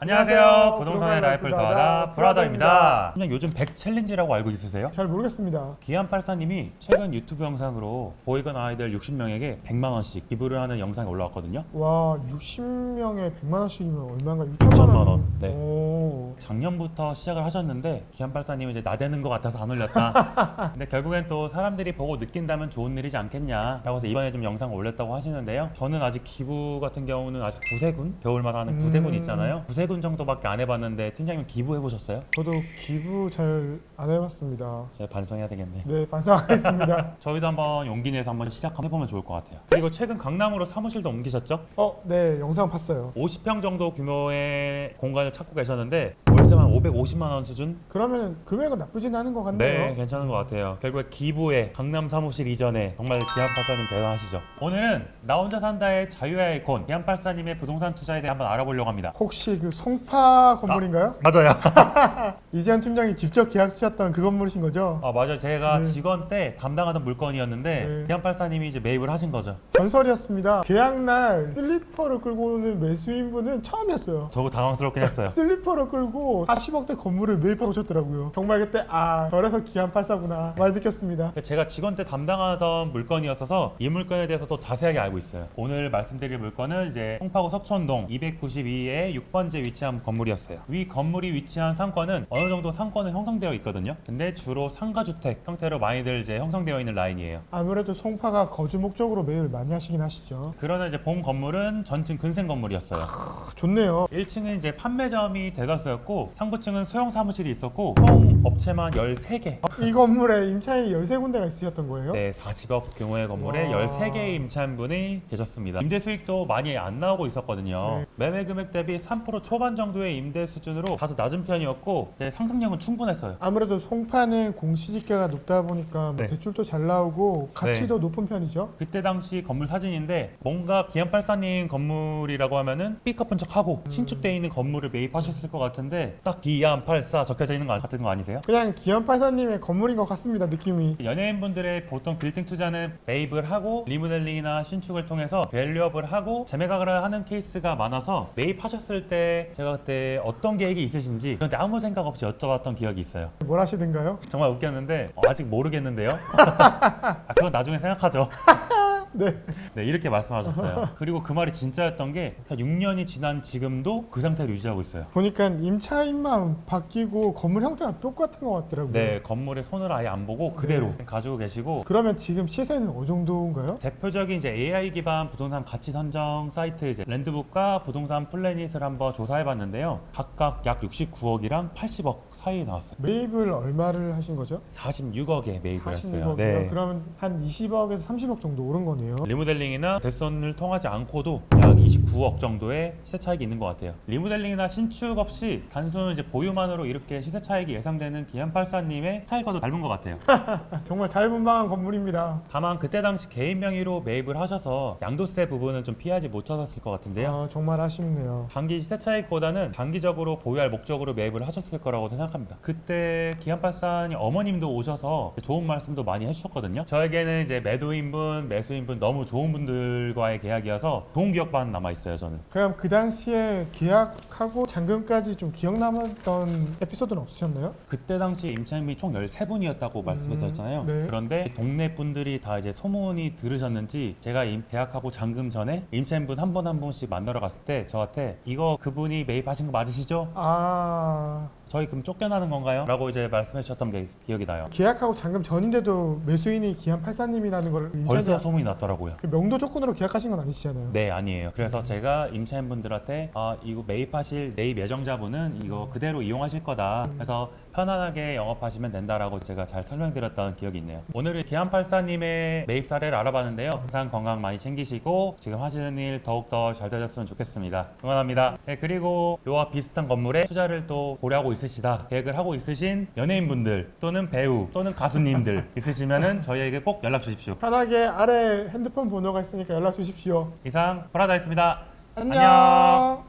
안녕하세요. 부동산의 라이프를 더하다 브라더입니다. 그냥 요즘 100 챌린지라고 알고 있으세요? 잘 모르겠습니다. 기안84님이 최근 유튜브 영상으로 보이건 아이들 60명에게 100만 원씩 기부를 하는 영상이 올라왔거든요. 와 60명에 100만 원씩이면 얼마인가? 6천만 원. 네. 오. 작년부터 시작을 하셨는데 기안84님은 이제 나대는 것 같아서 안 올렸다. 근데 결국엔 또 사람들이 보고 느낀다면 좋은 일이지 않겠냐라고 해서 이번에 좀 영상을 올렸다고 하시는데요. 저는 아직 기부 같은 경우는 아직 구세군 겨울마다 하는 구세군 음. 있잖아요. 구세 군 정도밖에 안 해봤는데 팀장님 기부해 보셨어요? 저도 기부 잘 안 해봤습니다. 제가 반성해야 되겠네. 네 반성하겠습니다. 저희도 한번 용기 내서 한번 시작해보면 좋을 것 같아요. 그리고 최근 강남으로 사무실도 옮기셨죠? 어, 네 영상 봤어요. 50평 정도 규모의 공간을 찾고 계셨는데 월세만 550만 원 수준? 그러면 금액은 나쁘진 않은 것 같네요. 네, 괜찮은 것 같아요. 결국에 기부에 강남 사무실 이전에 정말 기안팔사님 대단하시죠. 오늘은 나 혼자 산다의 자유의 아이콘 기안팔사님의 부동산 투자에 대해 한번 알아보려고 합니다. 혹시 그 송파 건물인가요? 맞아요. 이재현 팀장이 직접 계약하셨던 그 건물이신 거죠? 아 맞아요. 제가 네. 직원 때 담당하던 물건이었는데 네. 기안팔사님이 이제 매입을 하신 거죠. 전설이었습니다. 계약날 슬리퍼를 끌고 오는 매수인분은 처음이었어요. 저거 당황스럽긴 했어요. 슬리퍼를 끌고 40억대 건물을 매입하고 오셨더라고요. 정말 그때 아 저래서 기안 팔사구나 말 느꼈습니다. 제가 직원 때 담당하던 물건이었어서 이 물건에 대해서 더 자세하게 알고 있어요. 오늘 말씀드릴 물건은 이제 송파구 석촌동 292의 6번지에 위치한 건물이었어요. 위 건물이 위치한 상권은 어느 정도 상권은 형성되어 있거든요. 근데 주로 상가주택 형태로 많이들 이제 형성되어 있는 라인이에요. 아무래도 송파가 거주 목적으로 매입을 많이 하시긴 하시죠. 그러나 이제 본 건물은 전층 근생 건물이었어요. 아, 좋네요. 1층은 이제 판매점이 대다수였고 상부층은 소형 사무실이 있었고 총 업체만 13개. 이 건물에 임차인이 13군데가 있으셨던 거예요? 네, 40억 규모의 건물에 와. 13개의 임차인분이 계셨습니다. 임대 수익도 많이 안 나오고 있었거든요. 네. 매매 금액 대비 3% 초반 정도의 임대 수준으로 다소 낮은 편이었고 네, 상승력은 충분했어요. 아무래도 송파는 공시지가가 높다 보니까 뭐 네. 대출도 잘 나오고 가치도 높은 편이죠. 그때 당시 건물 사진인데 뭔가 기안84님 건물이라고 하면은 삐까뻔 척하고 음. 신축돼 있는 건물을 매입하셨을 것 같은데 딱 기안84 적혀져 있는 거 같은 거 아니세요? 그냥 기안84님의 건물인 것 같습니다. 느낌이. 연예인분들의 보통 빌딩 투자는 매입을 하고 리모델링이나 신축을 통해서 밸류업을 하고 재매각을 하는 케이스가 많아서 매입하셨을 때 제가 그때 어떤 계획이 있으신지 저한테 아무 생각 없이 여쭤봤던 기억이 있어요. 뭘 하시던가요? 정말 웃겼는데 어, 아직 모르겠는데요. 아, 그건 나중에 생각하죠. 네. 네 이렇게 말씀하셨어요. 그리고 그 말이 진짜였던 게 6년이 지난 지금도 그 상태를 유지하고 있어요. 보니까 임차인만 바뀌고 건물 형태가 똑같은 것 같더라고요. 네 건물에 손을 아예 안 보고 그대로 가지고 계시고 그러면 지금 시세는 어느 정도인가요? 대표적인 이제 AI 기반 부동산 가치 선정 사이트 이제 랜드북과 부동산 플래닛을 한번 조사해 봤는데요. 각각 약 69억이랑 80억 사이에 나왔어요. 매입을 얼마를 하신 거죠? 46억에 매입을 했어요. 46억이요. 네. 그러면 한 20억에서 30억 정도 오른 거네요. 리모델링이나 대선을 통하지 않고도 약 29억 정도의 시세 차익이 있는 것 같아요. 리모델링이나 신축 없이 단순 이제 보유만으로 이렇게 시세 차익이 예상되는 기안84님의 차익과도 닮은 것 같아요. 정말 자유분방한 건물입니다. 다만 그때 당시 개인 명의로 매입을 하셔서 양도세 부분은 좀 피하지 못하셨을 것 같은데요. 아, 정말 아쉽네요. 단기 시세 차익보다는 단기적으로 보유할 목적으로 매입을 하셨을 거라고 생각합니다. 그때 기안팔산이 어머님도 오셔서 좋은 말씀도 많이 해주셨거든요. 저에게는 이제 매도인분, 매수인분 너무 좋은 분들과의 계약이어서 좋은 기억 만 남아 있어요. 저는. 그럼 그 당시에 계약하고 잔금까지 좀 기억 남았던 에피소드는 없으셨나요? 그때 당시 임차인분이 총 13분이었다고 말씀드렸잖아요. 네. 그런데 동네 분들이 다 이제 소문이 들으셨는지 제가 임- 계약하고 잔금 전에 임차인분 한 분 한 분씩 만나러 갔을 때 저한테 이거 그분이 매입하신 거 맞으시죠? 아 저희 그럼 쫓겨나는 건가요? 라고 이제 말씀해 주셨던 게 기억이 나요. 계약하고 잔금 전인데도 매수인이 기한 84님이라는 걸 벌써 임차인이 소문이 났더라고요. 그 명도 조건으로 계약하신 건 아니시잖아요. 네, 아니에요. 그래서 제가 임차인분들한테 아, 이거 매입하실 매입 예정자분은 이거 그대로 이용하실 거다. 그래서 편안하게 영업하시면 된다라고 제가 잘 설명드렸던 기억이 있네요. 오늘은 기안84님의 매입 사례를 알아봤는데요. 항상 건강 많이 챙기시고 지금 하시는 일 더욱더 잘 되셨으면 좋겠습니다. 응원합니다. 네, 그리고 이와 비슷한 건물에 투자를 또 고려하고 있으시다. 계획을 하고 있으신 연예인분들 또는 배우 또는 가수님들 있으시면은 저희에게 꼭 연락 주십시오. 편하게 아래 핸드폰 번호가 있으니까 연락 주십시오. 이상 브라다 였습니다. 안녕. 안녕.